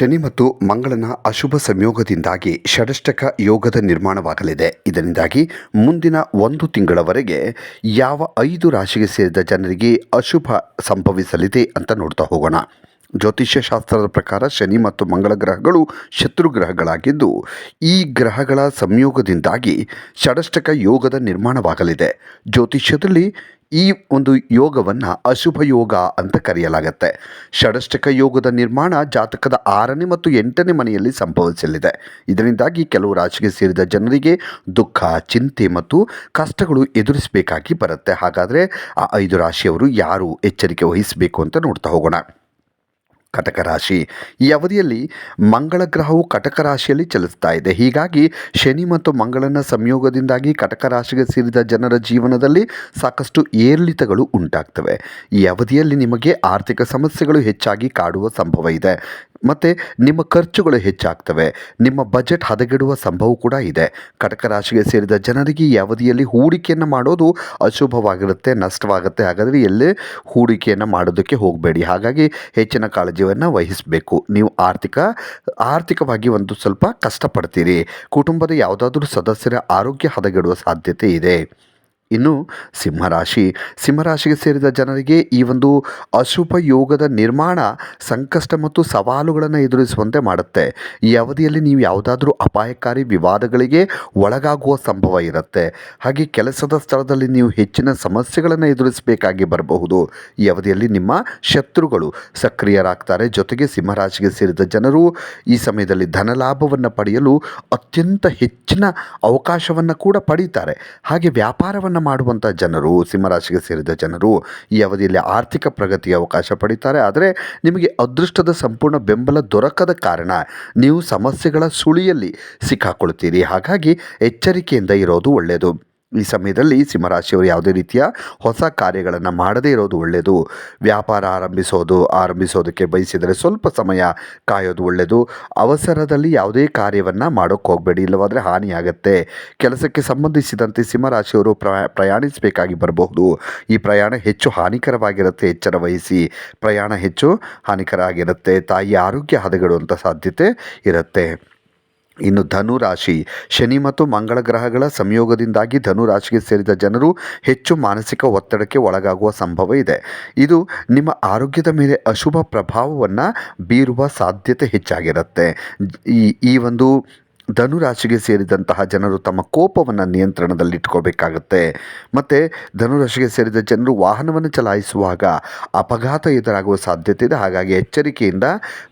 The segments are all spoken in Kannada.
ಶನಿ ಮತ್ತು ಮಂಗಳನ ಅಶುಭ ಸಂಯೋಗದಿಂದಾಗಿ ಷಡಷ್ಟಕ ಯೋಗದ ನಿರ್ಮಾಣವಾಗಲಿದೆ. ಇದರಿಂದಾಗಿ ಮುಂದಿನ ಒಂದು ತಿಂಗಳವರೆಗೆ ಯಾವ ಐದು ರಾಶಿಗೆ ಸೇರಿದ ಜನರಿಗೆ ಅಶುಭ ಸಂಭವಿಸಲಿದೆ ಅಂತ ನೋಡ್ತಾ ಹೋಗೋಣ. ಜ್ಯೋತಿಷ್ಯ ಶಾಸ್ತ್ರದ ಪ್ರಕಾರ ಶನಿ ಮತ್ತು ಮಂಗಳ ಗ್ರಹಗಳು ಶತ್ರು ಗ್ರಹಗಳಾಗಿದ್ದು, ಈ ಗ್ರಹಗಳ ಸಂಯೋಗದಿಂದಾಗಿ ಷಡಷ್ಟಕ ಯೋಗದ ನಿರ್ಮಾಣವಾಗಲಿದೆ. ಜ್ಯೋತಿಷ್ಯದಲ್ಲಿ ಈ ಒಂದು ಯೋಗವನ್ನು ಅಶುಭ ಯೋಗ ಅಂತ ಕರೆಯಲಾಗುತ್ತೆ. ಷಡಷ್ಟಕ ಯೋಗದ ನಿರ್ಮಾಣ ಜಾತಕದ ಆರನೇ ಮತ್ತು ಎಂಟನೇ ಮನೆಯಲ್ಲಿ ಸಂಭವಿಸಲಿದೆ. ಇದರಿಂದಾಗಿ ಕೆಲವು ರಾಶಿಗೆ ಸೇರಿದ ಜನರಿಗೆ ದುಃಖ, ಚಿಂತೆ ಮತ್ತು ಕಷ್ಟಗಳು ಎದುರಿಸಬೇಕಾಗಿ ಬರುತ್ತೆ. ಹಾಗಾದರೆ ಆ ಐದು ರಾಶಿಯವರು ಯಾರು ಎಚ್ಚರಿಕೆ ವಹಿಸಬೇಕು ಅಂತ ನೋಡ್ತಾ ಹೋಗೋಣ. ಕಟಕ ರಾಶಿ ಈ ಅವಧಿಯಲ್ಲಿ ಮಂಗಳ ಗ್ರಹವು ಕಟಕ ರಾಶಿಯಲ್ಲಿ ಚಲಿಸ್ತಾ ಇದೆ. ಹೀಗಾಗಿ ಶನಿ ಮತ್ತು ಮಂಗಳನ ಸಂಯೋಗದಿಂದಾಗಿ ಕಟಕ ರಾಶಿಗೆ ಸೇರಿದ ಜನರ ಜೀವನದಲ್ಲಿ ಸಾಕಷ್ಟು ಏರಿಳಿತಗಳು ಉಂಟಾಗ್ತವೆ. ಈ ಅವಧಿಯಲ್ಲಿ ನಿಮಗೆ ಆರ್ಥಿಕ ಸಮಸ್ಯೆಗಳು ಹೆಚ್ಚಾಗಿ ಕಾಡುವ ಸಂಭವ ಇದೆ. ಮತ್ತು ನಿಮ್ಮ ಖರ್ಚುಗಳು ಹೆಚ್ಚಾಗ್ತವೆ. ನಿಮ್ಮ ಬಜೆಟ್ ಹದಗೆಡುವ ಸಂಭವ ಕೂಡ ಇದೆ. ಕಟಕ ರಾಶಿಗೆ ಸೇರಿದ ಜನರಿಗೆ ಈ ಅವಧಿಯಲ್ಲಿ ಹೂಡಿಕೆಯನ್ನು ಮಾಡೋದು ಅಶುಭವಾಗಿರುತ್ತೆ, ನಷ್ಟವಾಗುತ್ತೆ. ಹಾಗಾದರೆ ಎಲ್ಲೇ ಹೂಡಿಕೆಯನ್ನು ಮಾಡೋದಕ್ಕೆ ಹೋಗಬೇಡಿ. ಹಾಗಾಗಿ ಹೆಚ್ಚಿನ ಕಾಳಜಿಯನ್ನು ವಹಿಸಬೇಕು. ನೀವು ಆರ್ಥಿಕ, ಆರ್ಥಿಕವಾಗಿ ಒಂದು ಸ್ವಲ್ಪ ಕಷ್ಟಪಡ್ತೀರಿ. ಕುಟುಂಬದ ಯಾವುದಾದ್ರೂ ಸದಸ್ಯರ ಆರೋಗ್ಯ ಹದಗೆಡುವ ಸಾಧ್ಯತೆ ಇದೆ. ಇನ್ನು ಸಿಂಹರಾಶಿ. ಸಿಂಹರಾಶಿಗೆ ಸೇರಿದ ಜನರಿಗೆ ಈ ಒಂದು ಅಶುಭ ಯೋಗದ ನಿರ್ಮಾಣ ಸಂಕಷ್ಟ ಮತ್ತು ಸವಾಲುಗಳನ್ನು ಎದುರಿಸುವಂತೆ ಮಾಡುತ್ತೆ. ಈ ಅವಧಿಯಲ್ಲಿ ನೀವು ಯಾವುದಾದ್ರೂ ಅಪಾಯಕಾರಿ ವಿವಾದಗಳಿಗೆ ಒಳಗಾಗುವ ಸಂಭವ ಇರುತ್ತೆ. ಹಾಗೆ ಕೆಲಸದ ಸ್ಥಳದಲ್ಲಿ ನೀವು ಹೆಚ್ಚಿನ ಸಮಸ್ಯೆಗಳನ್ನು ಎದುರಿಸಬೇಕಾಗಿ ಬರಬಹುದು. ಈ ಅವಧಿಯಲ್ಲಿ ನಿಮ್ಮ ಶತ್ರುಗಳು ಸಕ್ರಿಯರಾಗ್ತಾರೆ. ಜೊತೆಗೆ ಸಿಂಹರಾಶಿಗೆ ಸೇರಿದ ಜನರು ಈ ಸಮಯದಲ್ಲಿ ಧನಲಾಭವನ್ನು ಪಡೆಯಲು ಅತ್ಯಂತ ಹೆಚ್ಚಿನ ಅವಕಾಶವನ್ನು ಕೂಡ ಪಡೀತಾರೆ. ಹಾಗೆ ವ್ಯಾಪಾರವನ್ನು ಮಾಡುವಂಥ ಜನರು, ಸಿಂಹರಾಶಿಗೆ ಸೇರಿದ ಜನರು ಈ ಅವಧಿಯಲ್ಲಿ ಆರ್ಥಿಕ ಪ್ರಗತಿಯ ಅವಕಾಶ ಪಡೀತಾರೆ. ಆದರೆ ನಿಮಗೆ ಅದೃಷ್ಟದ ಸಂಪೂರ್ಣ ಬೆಂಬಲ ದೊರಕದ ಕಾರಣ ನೀವು ಸಮಸ್ಯೆಗಳ ಸುಳಿಯಲ್ಲಿ ಸಿಕ್ಕಾಕೊಳ್ತೀರಿ ಹಾಗಾಗಿ ಎಚ್ಚರಿಕೆಯಿಂದ ಇರೋದು ಒಳ್ಳೆಯದು. ಈ ಸಮಯದಲ್ಲಿ ಸಿಂಹರಾಶಿಯವರು ಯಾವುದೇ ರೀತಿಯ ಹೊಸ ಕಾರ್ಯಗಳನ್ನು ಮಾಡದೇ ಇರೋದು ಒಳ್ಳೆಯದು ವ್ಯಾಪಾರ ಆರಂಭಿಸೋದು, ಆರಂಭಿಸೋದಕ್ಕೆ ಬಯಸಿದರೆ ಸ್ವಲ್ಪ ಸಮಯ ಕಾಯೋದು ಒಳ್ಳೆಯದು ಅವಸರದಲ್ಲಿ ಯಾವುದೇ ಕಾರ್ಯವನ್ನು ಮಾಡೋಕ್ಕೆ ಹೋಗಬೇಡಿ, ಇಲ್ಲವಾದರೆ ಹಾನಿಯಾಗತ್ತೆ. ಕೆಲಸಕ್ಕೆ ಸಂಬಂಧಿಸಿದಂತೆ ಸಿಂಹರಾಶಿಯವರು ಪ್ರಯಾ, ಪ್ರಯಾಣಿಸಬೇಕಾಗಿ ಬರಬಹುದು. ಈ ಪ್ರಯಾಣ ಹೆಚ್ಚು ಹಾನಿಕರವಾಗಿರುತ್ತೆ, ಎಚ್ಚರ ವಹಿಸಿ. ಪ್ರಯಾಣ ಹೆಚ್ಚು ಹಾನಿಕರ ಆಗಿರುತ್ತೆ. ತಾಯಿ ಆರೋಗ್ಯ ಹದಗೆಡುವಂಥ ಸಾಧ್ಯತೆ ಇರುತ್ತೆ. ಇನ್ನು ಧನು ರಾಶಿ. ಶನಿ ಮತ್ತು ಮಂಗಳ ಗ್ರಹಗಳ ಸಂಯೋಗದಿಂದಾಗಿ ಧನು ರಾಶಿಗೆ ಸೇರಿದ ಜನರು ಹೆಚ್ಚು ಮಾನಸಿಕ ಒತ್ತಡಕ್ಕೆ ಒಳಗಾಗುವ ಸಂಭವ ಇದೆ. ಇದು ನಿಮ್ಮ ಆರೋಗ್ಯದ ಮೇಲೆ ಅಶುಭ ಪ್ರಭಾವವನ್ನು ಬೀರುವ ಸಾಧ್ಯತೆ ಹೆಚ್ಚಾಗಿರುತ್ತೆ. ಈ ಈ ಒಂದು ಧನು ರಾಶಿಗೆ ಸೇರಿದಂತಹ ಜನರು ತಮ್ಮ ಕೋಪವನ್ನು ನಿಯಂತ್ರಣದಲ್ಲಿಟ್ಕೋಬೇಕಾಗತ್ತೆ. ಮತ್ತು ಧನುರಾಶಿಗೆ ಸೇರಿದ ಜನರು ವಾಹನವನ್ನು ಚಲಾಯಿಸುವಾಗ ಅಪಘಾತ ಎದುರಾಗುವ ಸಾಧ್ಯತೆ ಇದೆ. ಹಾಗಾಗಿ ಎಚ್ಚರಿಕೆಯಿಂದ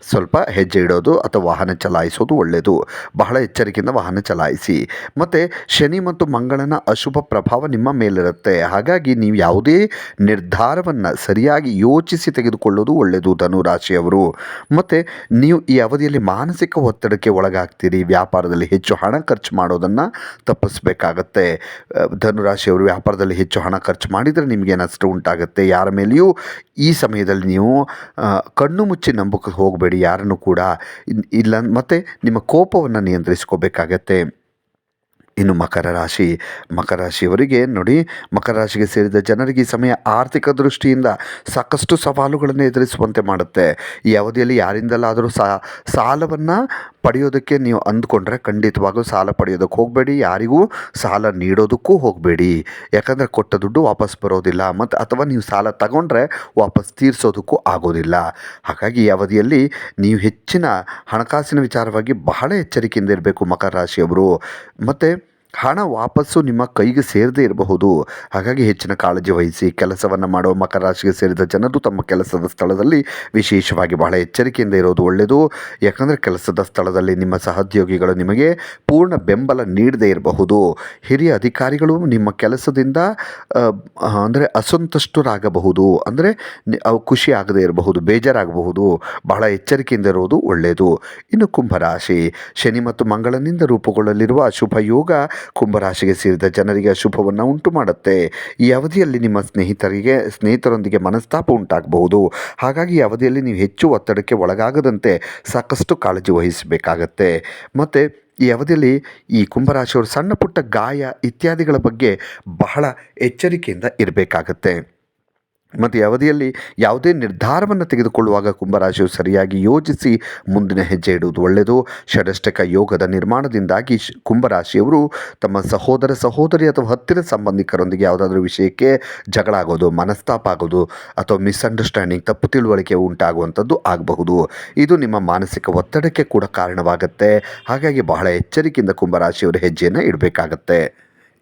ಸ್ವಲ್ಪ ಹೆಜ್ಜೆ ಇಡೋದು ಅಥವಾ ವಾಹನ ಚಲಾಯಿಸೋದು ಒಳ್ಳೆಯದು ಬಹಳ ಎಚ್ಚರಿಕೆಯಿಂದ ವಾಹನ ಚಲಾಯಿಸಿ. ಮತ್ತು ಶನಿ ಮತ್ತು ಮಂಗಳನ ಅಶುಭ ಪ್ರಭಾವ ನಿಮ್ಮ ಮೇಲಿರುತ್ತೆ. ಹಾಗಾಗಿ ನೀವು ಯಾವುದೇ ನಿರ್ಧಾರವನ್ನು ಸರಿಯಾಗಿ ಯೋಚಿಸಿ ತೆಗೆದುಕೊಳ್ಳೋದು ಒಳ್ಳೆಯದು ಧನುರಾಶಿಯವರು. ಮತ್ತು ನೀವು ಈ ಅವಧಿಯಲ್ಲಿ ಮಾನಸಿಕ ಒತ್ತಡಕ್ಕೆ ಒಳಗಾಗ್ತೀರಿ. ವ್ಯಾಪಾರದಲ್ಲಿ ಹೆಚ್ಚು ಹಣ ಖರ್ಚು ಮಾಡೋದನ್ನು ತಪ್ಪಿಸ್ಬೇಕಾಗತ್ತೆ. ಧನುರಾಶಿಯವರು ವ್ಯಾಪಾರದಲ್ಲಿ ಹೆಚ್ಚು ಹಣ ಖರ್ಚು ಮಾಡಿದರೆ ನಿಮಗೆ ನಷ್ಟ ಉಂಟಾಗುತ್ತೆ. ಯಾರ ಮೇಲೆಯೂ ಈ ಸಮಯದಲ್ಲಿ ನೀವು ಕಣ್ಣು ಮುಚ್ಚಿ ನಂಬಕ್ಕೆ ಹೋಗಬೇಡಿ ಯಾರನ್ನು ಕೂಡ. ಇಲ್ಲ, ಮತ್ತು ನಿಮ್ಮ ಕೋಪವನ್ನು ನಿಯಂತ್ರಿಸ್ಕೋಬೇಕಾಗತ್ತೆ. ಇನ್ನು ಮಕರ ರಾಶಿ, ಮಕರ ರಾಶಿಯವರಿಗೆ ನೋಡಿ, ಮಕರ ರಾಶಿಗೆ ಸೇರಿದ ಜನರಿಗೆ ಸಮಯ ಆರ್ಥಿಕ ದೃಷ್ಟಿಯಿಂದ ಸಾಕಷ್ಟು ಸವಾಲುಗಳನ್ನು ಎದುರಿಸುವಂತೆ ಮಾಡುತ್ತೆ. ಈ ಅವಧಿಯಲ್ಲಿ ಯಾರಿಂದಲಾದರೂ ಸಾಲವನ್ನು ಪಡೆಯೋದಕ್ಕೆ ನೀವು ಅಂದ್ಕೊಂಡ್ರೆ ಖಂಡಿತವಾಗೂ ಸಾಲ ಪಡೆಯೋದಕ್ಕೆ ಹೋಗಬೇಡಿ. ಯಾರಿಗೂ ಸಾಲ ನೀಡೋದಕ್ಕೂ ಹೋಗಬೇಡಿ. ಯಾಕಂದರೆ ಕೊಟ್ಟ ದುಡ್ಡು ವಾಪಸ್ ಬರೋದಿಲ್ಲ. ಮತ್ತು ಅಥವಾ ನೀವು ಸಾಲ ತಗೊಂಡ್ರೆ ವಾಪಸ್ ತೀರಿಸೋದಕ್ಕೂ ಆಗೋದಿಲ್ಲ. ಹಾಗಾಗಿ ಈ ಅವಧಿಯಲ್ಲಿ ನೀವು ಹೆಚ್ಚಿನ ಹಣಕಾಸಿನ ವಿಚಾರವಾಗಿ ಬಹಳ ಎಚ್ಚರಿಕೆಯಿಂದ ಇರಬೇಕು ಮಕರ ರಾಶಿಯವರು. ಮತ್ತು ಹಣ ವಾಪಸ್ಸು ನಿಮ್ಮ ಕೈಗೆ ಸೇರದೇ ಇರಬಹುದು. ಹಾಗಾಗಿ ಹೆಚ್ಚಿನ ಕಾಳಜಿ ವಹಿಸಿ ಕೆಲಸವನ್ನು ಮಾಡುವ ಮಕರ ರಾಶಿಗೆ ಸೇರಿದ ಜನರು ತಮ್ಮ ಕೆಲಸದ ಸ್ಥಳದಲ್ಲಿ ವಿಶೇಷವಾಗಿ ಬಹಳ ಎಚ್ಚರಿಕೆಯಿಂದ ಇರೋದು ಒಳ್ಳೆಯದು. ಯಾಕಂದರೆ ಕೆಲಸದ ಸ್ಥಳದಲ್ಲಿ ನಿಮ್ಮ ಸಹೋದ್ಯೋಗಿಗಳು ನಿಮಗೆ ಪೂರ್ಣ ಬೆಂಬಲ ನೀಡದೇ ಇರಬಹುದು. ಹಿರಿಯ ಅಧಿಕಾರಿಗಳು ನಿಮ್ಮ ಕೆಲಸದಿಂದ ಅಂದರೆ ಅಸಂತುಷ್ಟರಾಗಬಹುದು. ಅಂದರೆ ಖುಷಿ ಆಗದೇ ಇರಬಹುದು, ಬೇಜಾರಾಗಬಹುದು. ಬಹಳ ಎಚ್ಚರಿಕೆಯಿಂದ ಇರೋದು ಒಳ್ಳೆಯದು. ಇನ್ನು ಕುಂಭರಾಶಿ ಶನಿ ಮತ್ತು ಮಂಗಳನಿಂದ ರೂಪುಗೊಳ್ಳಲಿರುವ ಅಶುಭ ಯೋಗ ಕುಂಭರಾಶಿಗೆ ಸೇರಿದ ಜನರಿಗೆ ಅಶುಭವನ್ನು ಉಂಟು ಮಾಡುತ್ತೆ. ಈ ಅವಧಿಯಲ್ಲಿ ನಿಮ್ಮ ಸ್ನೇಹಿತರಿಗೆ, ಸ್ನೇಹಿತರೊಂದಿಗೆ ಮನಸ್ತಾಪ ಉಂಟಾಗಬಹುದು. ಹಾಗಾಗಿ ಈ ಅವಧಿಯಲ್ಲಿ ನೀವು ಹೆಚ್ಚು ಒತ್ತಡಕ್ಕೆ ಒಳಗಾಗದಂತೆ ಸಾಕಷ್ಟು ಕಾಳಜಿ ವಹಿಸಬೇಕಾಗತ್ತೆ. ಮತ್ತು ಈ ಅವಧಿಯಲ್ಲಿ ಈ ಕುಂಭರಾಶಿಯವರು ಸಣ್ಣ ಪುಟ್ಟ ಗಾಯ ಇತ್ಯಾದಿಗಳ ಬಗ್ಗೆ ಬಹಳ ಎಚ್ಚರಿಕೆಯಿಂದ ಇರಬೇಕಾಗತ್ತೆ. ಮತ್ತು ಅವಧಿಯಲ್ಲಿ ಯಾವುದೇ ನಿರ್ಧಾರವನ್ನು ತೆಗೆದುಕೊಳ್ಳುವಾಗ ಕುಂಭರಾಶಿಯು ಸರಿಯಾಗಿ ಯೋಚಿಸಿ ಮುಂದಿನ ಹೆಜ್ಜೆ ಇಡುವುದು ಒಳ್ಳೆಯದು. ಷಡಷ್ಟಕ ಯೋಗದ ನಿರ್ಮಾಣದಿಂದಾಗಿ ಕುಂಭರಾಶಿಯವರು ತಮ್ಮ ಸಹೋದರ ಸಹೋದರಿ ಅಥವಾ ಹತ್ತಿರ ಸಂಬಂಧಿಕರೊಂದಿಗೆ ಯಾವುದಾದ್ರೂ ವಿಷಯಕ್ಕೆ ಜಗಳ ಆಗೋದು, ಮನಸ್ತಾಪ ಆಗೋದು ಅಥವಾ ಮಿಸ್ಅಂಡರ್ಸ್ಟ್ಯಾಂಡಿಂಗ್, ತಪ್ಪು ತಿಳುವಳಿಕೆ ಉಂಟಾಗುವಂಥದ್ದು ಆಗಬಹುದು. ಇದು ನಿಮ್ಮ ಮಾನಸಿಕ ಒತ್ತಡಕ್ಕೆ ಕೂಡ ಕಾರಣವಾಗುತ್ತೆ. ಹಾಗಾಗಿ ಬಹಳ ಎಚ್ಚರಿಕೆಯಿಂದ ಕುಂಭರಾಶಿಯವರು ಹೆಜ್ಜೆಯನ್ನು ಇಡಬೇಕಾಗತ್ತೆ.